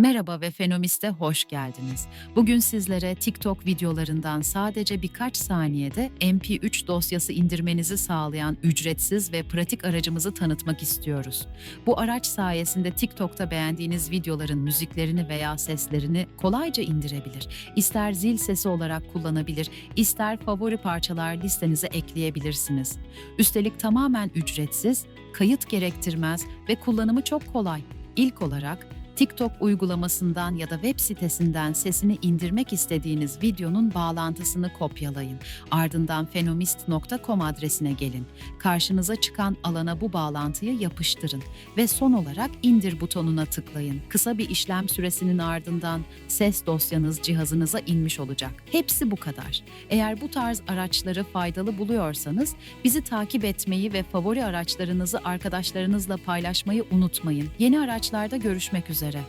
Merhaba ve Fenomist'e hoş geldiniz. Bugün sizlere TikTok videolarından sadece birkaç saniyede MP3 dosyası indirmenizi sağlayan ücretsiz ve pratik aracımızı tanıtmak istiyoruz. Bu araç sayesinde TikTok'ta beğendiğiniz videoların müziklerini veya seslerini kolayca indirebilir. İster zil sesi olarak kullanabilir, ister favori parçalar listenize ekleyebilirsiniz. Üstelik tamamen ücretsiz, kayıt gerektirmez ve kullanımı çok kolay. İlk olarak TikTok uygulamasından ya da web sitesinden sesini indirmek istediğiniz videonun bağlantısını kopyalayın. Ardından fenomist.com adresine gelin. Karşınıza çıkan alana bu bağlantıyı yapıştırın ve son olarak indir butonuna tıklayın. Kısa bir işlem süresinin ardından ses dosyanız cihazınıza inmiş olacak. Hepsi bu kadar. Eğer bu tarz araçları faydalı buluyorsanız bizi takip etmeyi ve favori araçlarınızı arkadaşlarınızla paylaşmayı unutmayın. Yeni araçlarda görüşmek üzere. üzere.